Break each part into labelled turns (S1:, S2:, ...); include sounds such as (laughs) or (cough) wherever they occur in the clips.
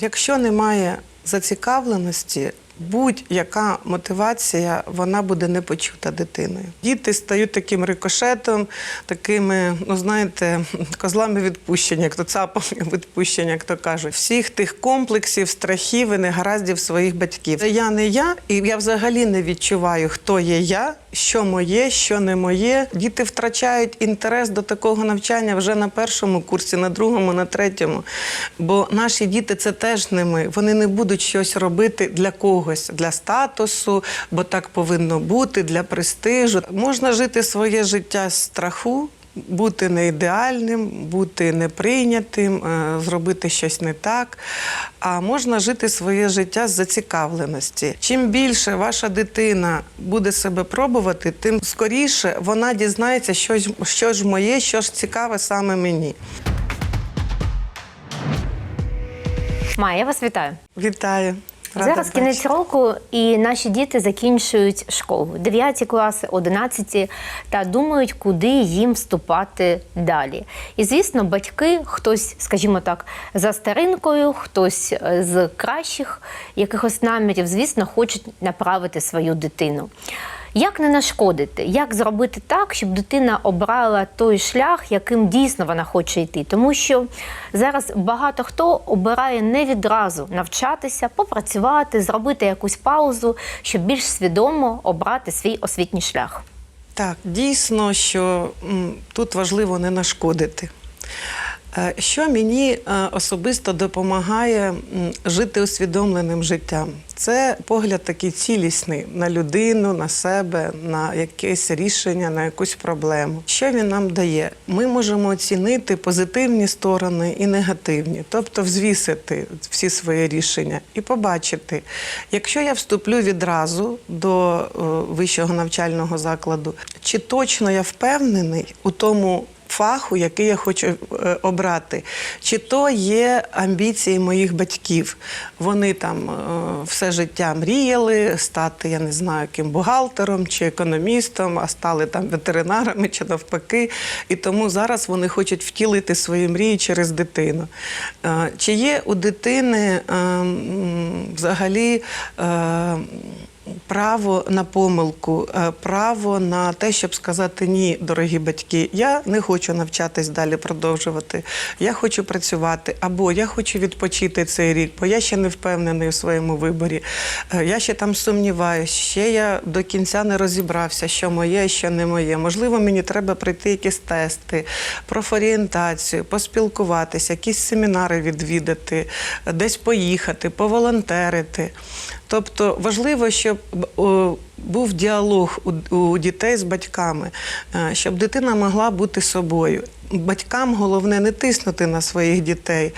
S1: Якщо немає зацікавленості, будь-яка мотивація вона буде не почута дитиною. Діти стають таким рикошетом, такими, ну знаєте, козлами відпущення, як то цапами (laughs) відпущення, як то кажуть, всіх тих комплексів, страхів і негараздів своїх батьків. Я не я, і я взагалі не відчуваю, хто є я, що моє, що не моє. Діти втрачають інтерес до такого навчання вже на першому курсі, на другому, на третьому. Бо наші діти це теж не ми. Вони не будуть щось робити для когось, для статусу, бо так повинно бути, для престижу. Можна жити своє життя з страху. Бути не ідеальним, бути неприйнятим, е, зробити щось не так. А можна жити своє життя з зацікавленості. Чим більше ваша дитина буде себе пробувати, тим скоріше вона дізнається, що ж, що ж моє, що ж цікаве саме мені.
S2: Майя, вас вітаю.
S1: Вітаю. Рада
S2: Зараз кінець року, і наші діти закінчують школу 9 класи, 11 та думають, куди їм вступати далі. І звісно, батьки, хтось, скажімо так, за старинкою, хтось е, з кращих якихось намірів, звісно, хочуть направити свою дитину. Як не нашкодити, як зробити так, щоб дитина обрала той шлях, яким дійсно вона хоче йти? Тому що зараз багато хто обирає не відразу навчатися, попрацювати, зробити якусь паузу, щоб більш свідомо обрати свій освітній шлях.
S1: Так, дійсно, що тут важливо не нашкодити. Е, Що мені е, особисто допомагає жити усвідомленим життям? Це погляд такий цілісний на людину, на себе, на якесь рішення, на якусь проблему. Що він нам дає? Ми можемо оцінити позитивні сторони і негативні, тобто взвісити всі свої рішення і побачити, якщо я вступлю відразу до е, вищого навчального закладу, чи точно я впевнений у тому фаху, який я хочу е, обрати. Чи то є амбіції моїх батьків? Вони там е, все життя мріяли стати, я не знаю, ким бухгалтером чи економістом, а стали там ветеринарами чи навпаки. І тому зараз вони хочуть втілити свої мрії через дитину. Е, Чи є у дитини е, м, взагалі? Право на помилку, е, право на те, щоб сказати ні, дорогі батьки, я не хочу навчатись далі продовжувати. Я хочу працювати, або я хочу відпочити цей рік, бо я ще не впевнений у своєму виборі. Е, Я ще там сумніваюся, ще я до кінця не розібрався, що моє, що не моє. Можливо, мені треба пройти якісь тести, профорієнтацію, поспілкуватися, якісь семінари відвідати, десь поїхати, поволонтерити. Тобто важливо, щоб був діалог у, у дітей з батьками, е, щоб дитина могла бути собою. Батькам головне не тиснути на своїх дітей.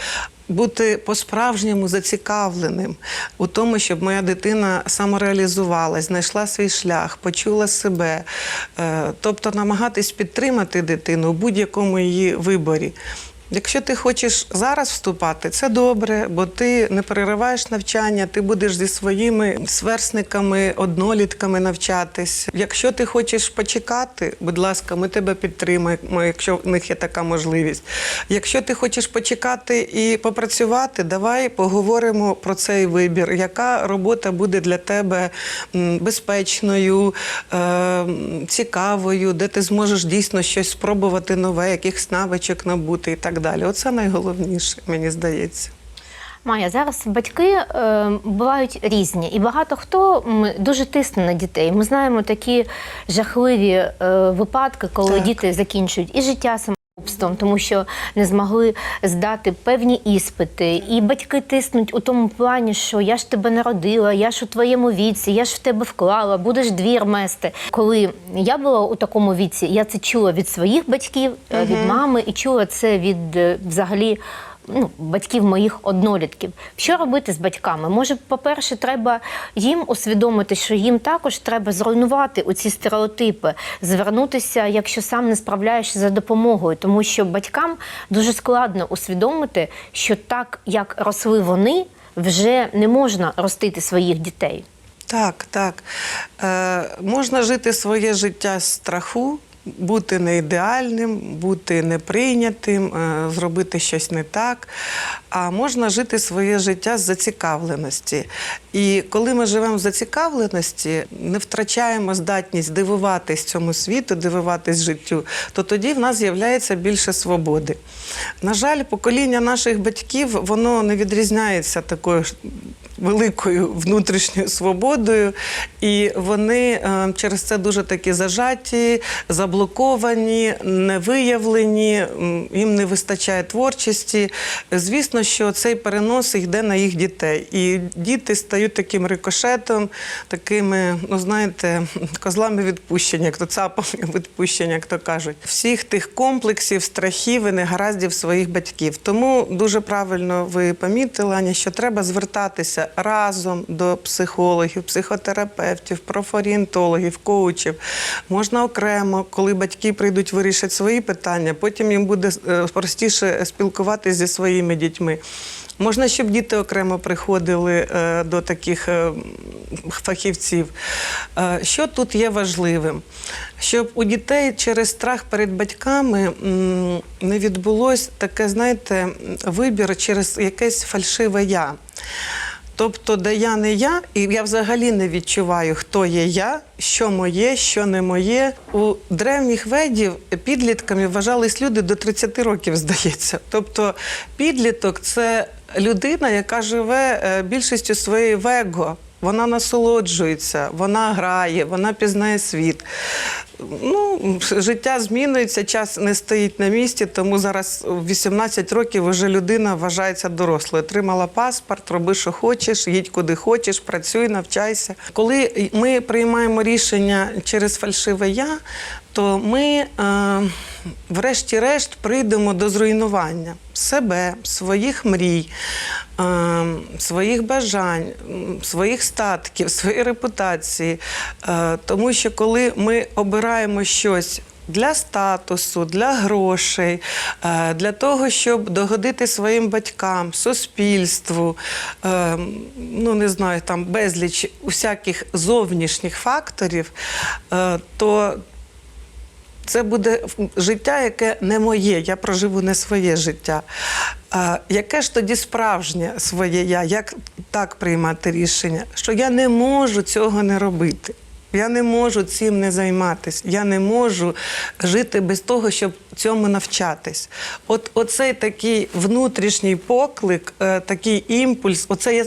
S1: Бути по-справжньому зацікавленим у тому, щоб моя дитина самореалізувалась, знайшла свій шлях, почула себе, Е, тобто намагатись підтримати дитину у будь-якому її виборі. Якщо ти хочеш зараз вступати, це добре, бо ти не перериваєш навчання, ти будеш зі своїми сверстниками, однолітками навчатись. Якщо ти хочеш почекати, будь ласка, ми тебе підтримаємо, якщо в них є така можливість. Якщо ти хочеш почекати і попрацювати, давай поговоримо про цей вибір. Яка робота буде для тебе безпечною, е, цікавою, де ти зможеш дійсно щось спробувати нове, якихось навичок набути і так далі. Оце найголовніше, мені здається.
S2: Майя, зараз батьки е, бувають різні, і багато хто ми дуже тисне на дітей. Ми знаємо такі жахливі е, випадки, коли
S1: Так.
S2: діти закінчують і життя самогубством, тому що не змогли здати певні іспити. І батьки тиснуть у тому плані, що я ж тебе народила, я ж у твоєму віці, я ж в тебе вклала, будеш двір мести. Коли я була у такому віці, я це чула від своїх батьків, е, від мами, і чула це від е, взагалі ну, батьків моїх однолітків. Що робити з батьками? Може, по-перше, треба їм усвідомити, що їм також треба зруйнувати оці стереотипи, звернутися, якщо сам не справляєшся за допомогою, тому що батькам дуже складно усвідомити, що так як росли вони, вже не можна ростити своїх дітей.
S1: Так, так. Е, можна жити своє життя з страху, бути не ідеальним, бути неприйнятим, е, зробити щось не так. А можна жити своє життя з зацікавленості. І коли ми живемо в зацікавленості, не втрачаємо здатність дивуватись цьому світу, дивуватись життю, то тоді в нас з'являється більше свободи. На жаль, покоління наших батьків воно не відрізняється такою великою внутрішньою свободою, і вони е, через це дуже такі зажаті, заблоковані, невиявлені, м, їм не вистачає творчості. Звісно, що цей перенос йде на їх дітей. І діти стають таким рикошетом, такими, ну знаєте, козлами відпущення, як то цапами (laughs) відпущення, як то кажуть, всіх тих комплексів, страхів і негараздів своїх батьків. Тому дуже правильно ви помітили, Аня, що треба звертатися разом до психологів, психотерапевтів, профорієнтологів, коучів. Можна окремо, коли батьки прийдуть вирішать свої питання, потім їм буде е, простіше спілкуватися зі своїми дітьми. Можна, щоб діти окремо приходили е, до таких е, фахівців. Що тут є важливим? Щоб у дітей через страх перед батьками не відбулось таке, знаєте, вибір через якесь фальшиве я. Тобто, де я не я, і я взагалі не відчуваю, хто є я, що моє, що не моє. У древніх ведів підлітками вважались люди до 30 років, здається. Тобто, підліток це людина, яка живе е, більшістю своєї вего. Вона насолоджується, вона грає, вона пізнає світ. Ну, життя змінюється, час не стоїть на місці, тому зараз в 18 років вже людина вважається дорослою. Отримала паспорт, роби, що хочеш, їдь куди хочеш, працюй, навчайся. Коли ми приймаємо рішення через фальшиве я, то ми, е, врешті-решт, прийдемо до зруйнування себе, своїх мрій, е, своїх бажань, своїх статків, своєї репутації. Е, тому що коли ми обираємо щось. Для статусу, для грошей, е, для того, щоб догодити своїм батькам, суспільству, е, ну не знаю, там безліч усяких зовнішніх факторів, е, то це буде життя, яке не моє, я проживу не своє життя. Яке ж тоді справжнє своє я? Як так приймати рішення? Що я не можу цього не робити. Я не можу цим не займатися. Я не можу жити без того, щоб цьому навчатись. От оцей такий внутрішній поклик, е, такий імпульс, оце є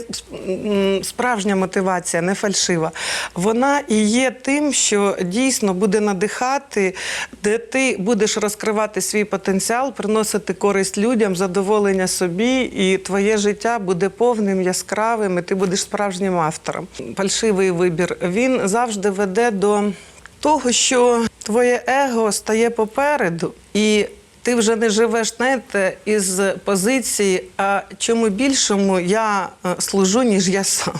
S1: справжня мотивація, не фальшива. Вона і є тим, що дійсно буде надихати, де ти будеш розкривати свій потенціал, приносити користь людям, задоволення собі, і твоє життя буде повним, яскравим, і ти будеш справжнім автором. Фальшивий вибір він завжди веде до того, що твоє его стає попереду, і ти вже не живеш, знаєте, із позиції, а чому більшому я е, служу, ніж я сам.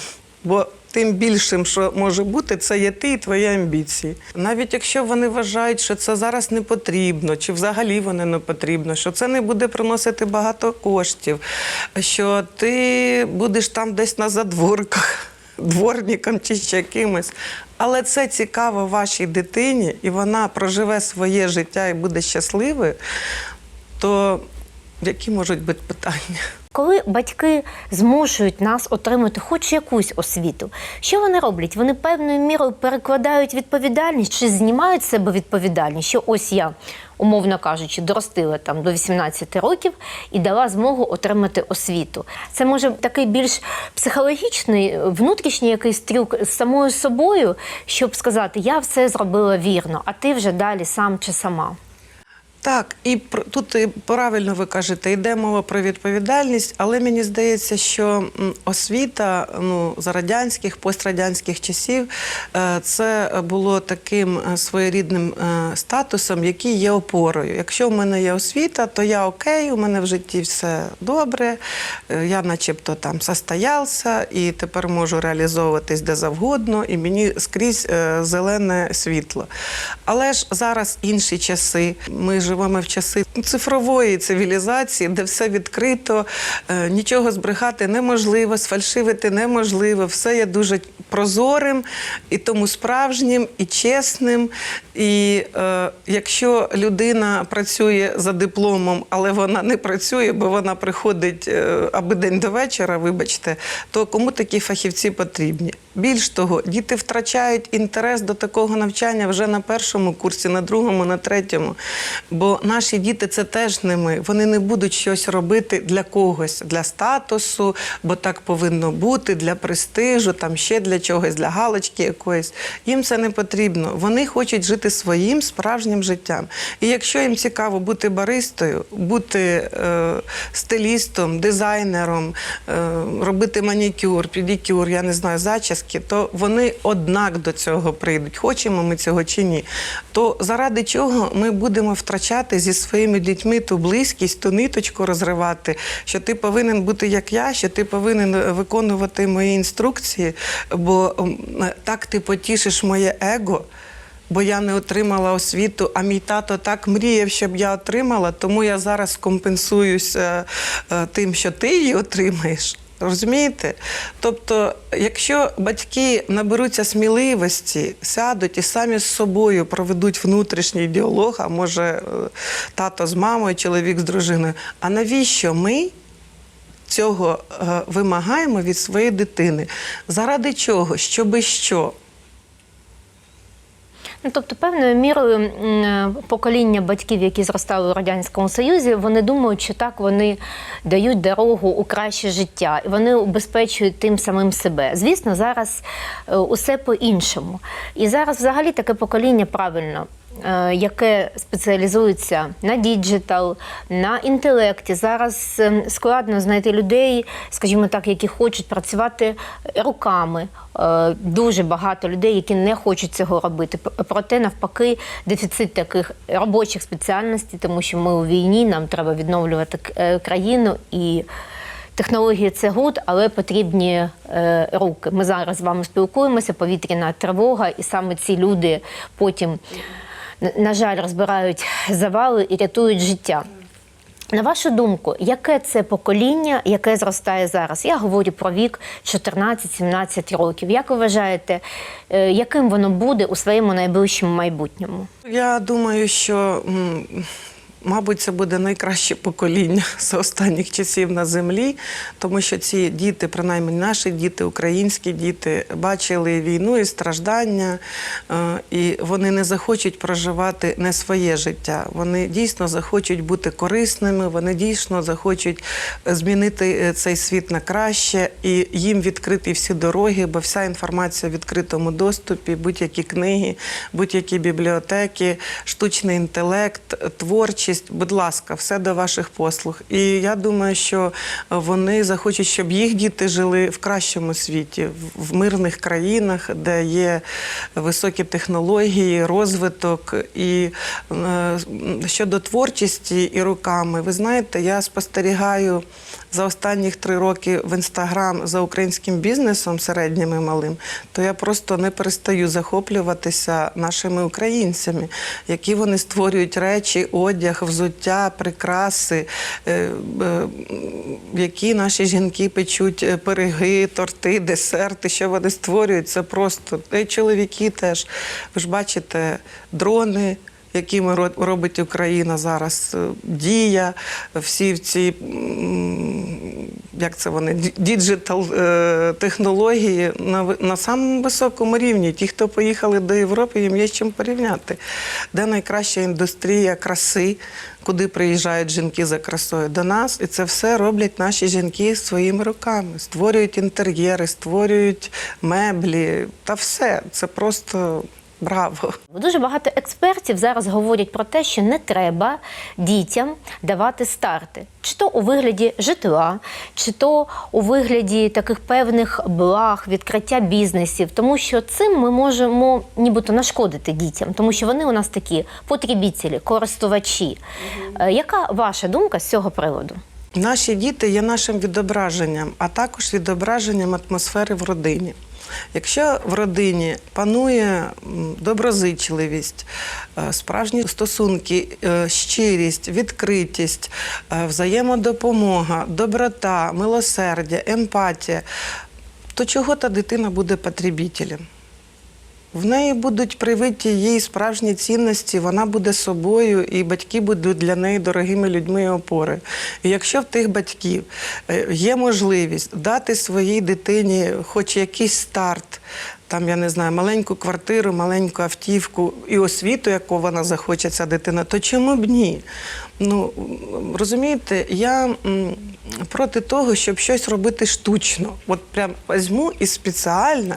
S1: Бо тим більшим, що може бути, це є ти і твої амбіції. Навіть якщо вони вважають, що це зараз не потрібно, чи взагалі вони не потрібно, що це не буде приносити багато коштів, що ти будеш там десь на задворках дворником чи ще кимось. Але це цікаво вашій дитині, і вона проживе своє життя і буде щасливою, то які можуть бути питання?
S2: Коли батьки змушують нас отримати хоч якусь освіту, що вони роблять? Вони певною мірою перекладають відповідальність чи знімають з себе відповідальність, що ось я, умовно кажучи, доростила там до 18 років і дала змогу отримати освіту. Це може такий більш психологічний, внутрішній якийсь трюк з самою собою, щоб сказати, я все зробила вірно, а ти вже далі сам чи сама.
S1: Так, і тут правильно ви кажете, йде мова про відповідальність, але мені здається, що освіта ну, за радянських, пострадянських часів е, це було таким е, своєрідним е, статусом, який є опорою. Якщо в мене є освіта, то я окей, у мене в житті все добре, я начебто там состоявся і тепер можу реалізовуватись де завгодно, і мені скрізь зелене світло. Але ж зараз інші часи. Ми живемо живемо в часи цифрової цивілізації, де все відкрито, е, нічого збрехати неможливо, сфальшивити неможливо. Все є дуже прозорим і тому справжнім, і чесним. І е, якщо людина працює за дипломом, але вона не працює, бо вона приходить е, аби день до вечора, вибачте, то кому такі фахівці потрібні? Більш того, діти втрачають інтерес до такого навчання вже на першому курсі, на другому, на третьому. Бо наші діти це теж не ми. Вони не будуть щось робити для когось, для статусу, бо так повинно бути, для престижу, там ще для чогось, для галочки якоїсь. Їм це не потрібно. Вони хочуть жити своїм справжнім життям. І якщо їм цікаво бути баристою, бути е, стилістом, дизайнером, е, робити манікюр, педикюр, я не знаю, зачіски, то вони однак до цього прийдуть. Хочемо ми цього чи ні. То заради чого ми будемо втрачати зі своїми дітьми ту близькість, ту ниточку розривати, що ти повинен бути як я, що ти повинен е, виконувати мої інструкції, бо так ти потішиш моє его. Бо я не отримала освіту, а мій тато так мріяв, щоб я отримала, тому я зараз компенсуюся е, тим, що ти її отримаєш. Розумієте? Тобто, якщо батьки наберуться сміливості, сядуть і самі з собою проведуть внутрішній діалог, а може е, тато з мамою, чоловік з дружиною. А навіщо ми цього е, вимагаємо від своєї дитини? Заради чого? Щоби що?
S2: Ну, тобто, певною мірою покоління батьків, які зростали у радянському союзі, вони думають, що так вони дають дорогу у краще життя, і вони убезпечують тим самим себе. Звісно, зараз е, усе по-іншому. І зараз, взагалі, таке покоління правильно. Е, Яке спеціалізується на діджитал, на інтелекті. Зараз ем, складно знайти людей, скажімо так, які хочуть працювати руками. Е, Дуже багато людей, які не хочуть цього робити. Проте, навпаки, дефіцит таких робочих спеціальностей, тому що ми у війні, нам треба відновлювати е, країну і. Технології це гуд, але потрібні е, руки. Ми зараз з вами спілкуємося, повітряна тривога, і саме ці люди потім, на- жаль, розбирають завали і рятують життя. На вашу думку, яке це покоління, яке зростає зараз? Я говорю про вік 14-17 років. Як ви вважаєте, е, яким воно буде у своєму найближчому майбутньому?
S1: Я думаю, що. Мабуть, це буде найкраще покоління (laughs) з останніх часів на землі, тому що ці діти, принаймні наші діти, українські діти, бачили війну і страждання, е, і вони не захочуть проживати не своє життя. Вони дійсно захочуть бути корисними, вони дійсно захочуть змінити е, цей світ на краще, і їм відкриті всі дороги, бо вся інформація в відкритому доступі, будь-які книги, будь-які бібліотеки, штучний інтелект, творчість. Будь ласка, все до ваших послуг. І я думаю, що вони захочуть, щоб їх діти жили в кращому світі, в- мирних країнах, де є високі технології, розвиток. І е, щодо творчості і руками, ви знаєте, я спостерігаю за останніх три роки в інстаграм за українським бізнесом середнім і малим, то я просто не перестаю захоплюватися нашими українцями, які вони створюють речі, одяг, взуття, прикраси, е, е, які наші жінки печуть е, пироги, торти, десерти, що вони створюють. Це просто і чоловіки теж. Ви ж бачите, дрони якими ро- робить Україна зараз е, дія, всі ці як це вони діджитал е, технології на, на самому високому рівні. Ті, хто поїхали до Європи, їм є з чим порівняти. Де найкраща індустрія краси, куди приїжджають жінки за красою до нас, і це все роблять наші жінки своїми руками, створюють інтер'єри, створюють меблі та все. Це просто браво.
S2: Дуже багато експертів зараз говорять про те, що не треба дітям давати старти, чи то у вигляді житла, чи то у вигляді таких певних благ, відкриття бізнесів, тому що цим ми можемо нібито нашкодити дітям, тому що вони у нас такі потребітелі, користувачі. Е, Яка ваша думка з цього приводу?
S1: Наші діти є нашим відображенням, а також відображенням атмосфери в родині. Якщо в родині панує доброзичливість, е, справжні стосунки, е, щирість, відкритість, е, взаємодопомога, доброта, милосердя, емпатія, то чого та дитина буде потребітелем? В неї будуть привиті їй справжні цінності, вона буде собою, і батьки будуть для неї дорогими людьми і опори. І якщо в тих батьків е, є можливість дати своїй дитині хоч якийсь старт, там, я не знаю, маленьку квартиру, маленьку автівку і освіту, яку вона захоче, ця дитина, то чому б ні? Ну, розумієте, я проти того, щоб щось робити штучно. От прям візьму і спеціально.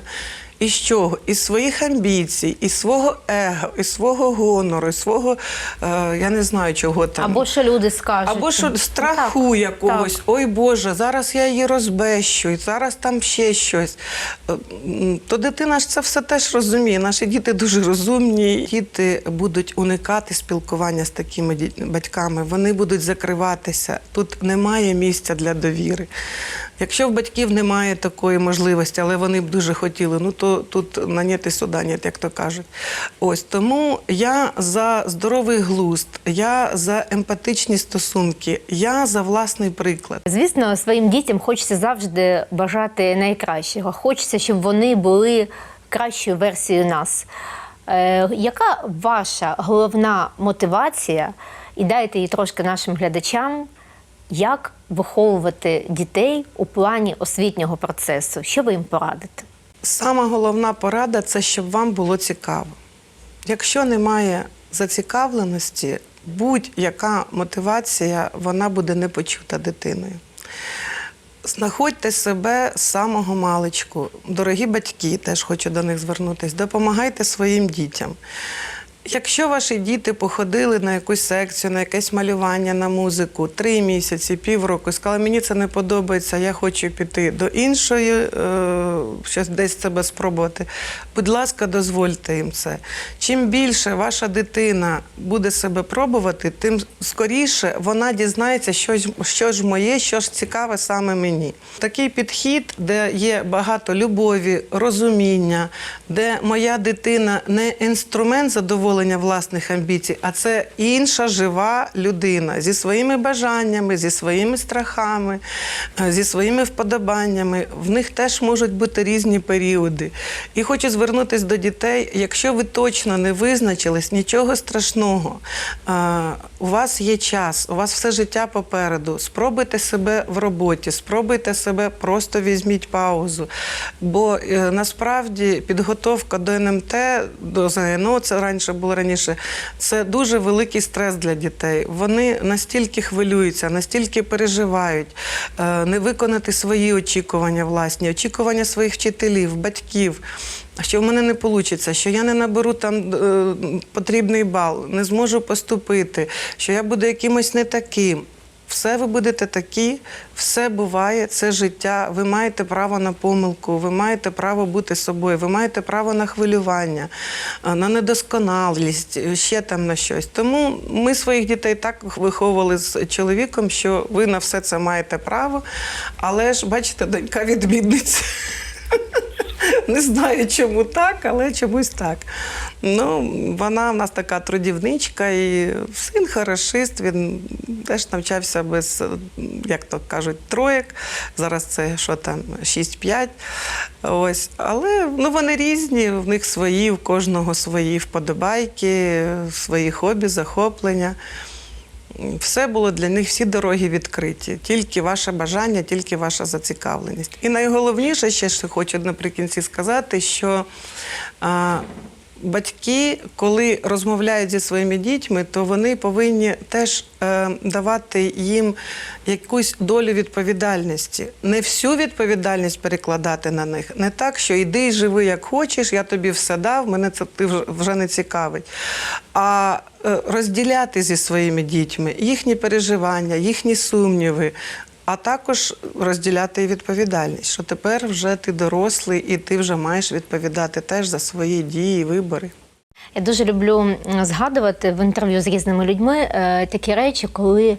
S1: Із чого? Із своїх амбіцій, із свого его, із свого гонору, із свого, е, я не знаю, чого там.
S2: Або що люди скажуть.
S1: Або що страху
S2: Так,
S1: якогось,
S2: так.
S1: ой Боже, зараз я її розбещу, і зараз там ще щось. Е, То дитина ж це все теж розуміє. Наші діти дуже розумні. Діти будуть уникати спілкування з такими батьками, вони будуть закриватися. Тут немає місця для довіри. Якщо в батьків немає такої можливості, але вони б дуже хотіли, ну то тут на нет і суда нет, як то кажуть. Ось тому я за здоровий глузд, я за емпатичні стосунки, я за власний приклад.
S2: Звісно, своїм дітям хочеться завжди бажати найкращого. Хочеться, щоб вони були кращою версією нас. Е, яка ваша головна мотивація? І дайте її трошки нашим глядачам, як виховувати дітей у плані освітнього процесу? Що ви їм порадите?
S1: Сама головна порада це щоб вам було цікаво. Якщо немає зацікавленості, будь-яка мотивація вона буде не почута дитиною. Знаходьте себе з самого маличку. Дорогі батьки, теж хочу до них звернутися. Допомагайте своїм дітям. Якщо ваші діти походили на якусь секцію, на якесь малювання, на музику три місяці, півроку, сказали, мені це не подобається, я хочу піти до іншої, е, щось десь себе спробувати. Будь ласка, дозвольте їм це. Чим більше ваша дитина буде себе пробувати, тим скоріше вона дізнається, що ж, що ж моє, що ж цікаве саме мені. Такий підхід, де є багато любові, розуміння, де моя дитина не інструмент задоволення власних амбіцій, а це інша жива людина зі своїми бажаннями, зі своїми страхами, е, зі своїми вподобаннями. В них теж можуть бути різні періоди. І хочу звернутися до дітей, якщо ви точно не визначились, нічого страшного. Е, У вас є час, у вас все життя попереду. Спробуйте себе в роботі, спробуйте себе, просто візьміть паузу. Бо е, насправді підготовка до НМТ, до ЗНО, це раніше було раніше, це дуже великий стрес для дітей. Вони настільки хвилюються, настільки переживають, е, не виконати свої очікування власні, очікування своїх вчителів, батьків. Що в мене не вийде, що я не наберу там е, потрібний бал, не зможу поступити, що я буду якимось не таким. Все ви будете такі, все буває, це життя. Ви маєте право на помилку, ви маєте право бути собою, ви маєте право на хвилювання, на недосконалість, е, ще там на щось. Тому ми своїх дітей так виховували з чоловіком, що ви на все це маєте право. Але ж, бачите, донька відмінниця. (laughs) (laughs) Не знаю, чому так, але чомусь так. Ну, вона в нас така трудівничка, і син хорошист, він теж навчався без, як то кажуть, троєк. Зараз це що там, 6-5. Ось. Але ну, вони різні, в них свої, в кожного свої вподобайки, свої хобі, захоплення. Все було для них, всі дороги відкриті. Тільки ваше бажання, тільки ваша зацікавленість. І найголовніше, ще хочу наприкінці сказати, що а, батьки, коли розмовляють зі своїми дітьми, то вони повинні теж е, давати їм якусь долю відповідальності. Не всю відповідальність перекладати на них. Не так, що йди і живи як хочеш, я тобі все дав, мене це ти вже, не цікавить. А е, розділяти зі своїми дітьми їхні переживання, їхні сумніви. А також розділяти відповідальність, що тепер вже ти дорослий і ти вже маєш відповідати теж за свої дії, і вибори.
S2: Я дуже люблю згадувати в інтерв'ю з різними людьми е, такі речі, коли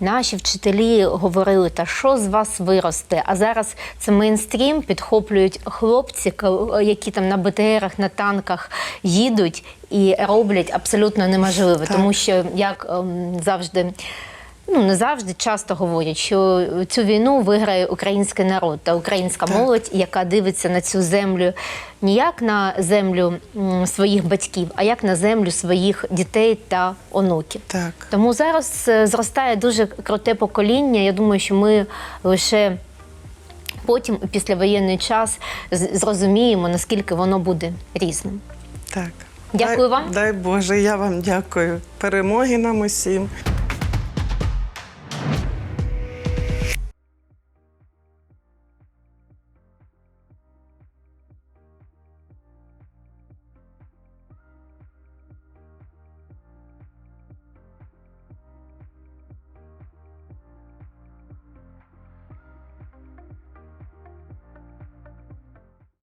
S2: наші вчителі говорили, та що з вас виросте. А зараз це мейнстрім підхоплюють хлопці, ка- які там на БТРах, на танках їдуть і роблять абсолютно неможливе,
S1: Так.
S2: тому що як ем, завжди. Ну, не завжди часто говорять, що цю війну виграє український народ та українська
S1: Так.
S2: молодь, яка дивиться на цю землю не як на землю своїх батьків, а як на землю своїх дітей та онуків.
S1: Так.
S2: Тому зараз е, зростає дуже круте покоління. Я думаю, що ми лише потім, післявоєнний час, зрозуміємо, наскільки воно буде різним.
S1: Так.
S2: Дякую
S1: дай,
S2: вам.
S1: Дай Боже, я вам дякую. Перемоги нам усім.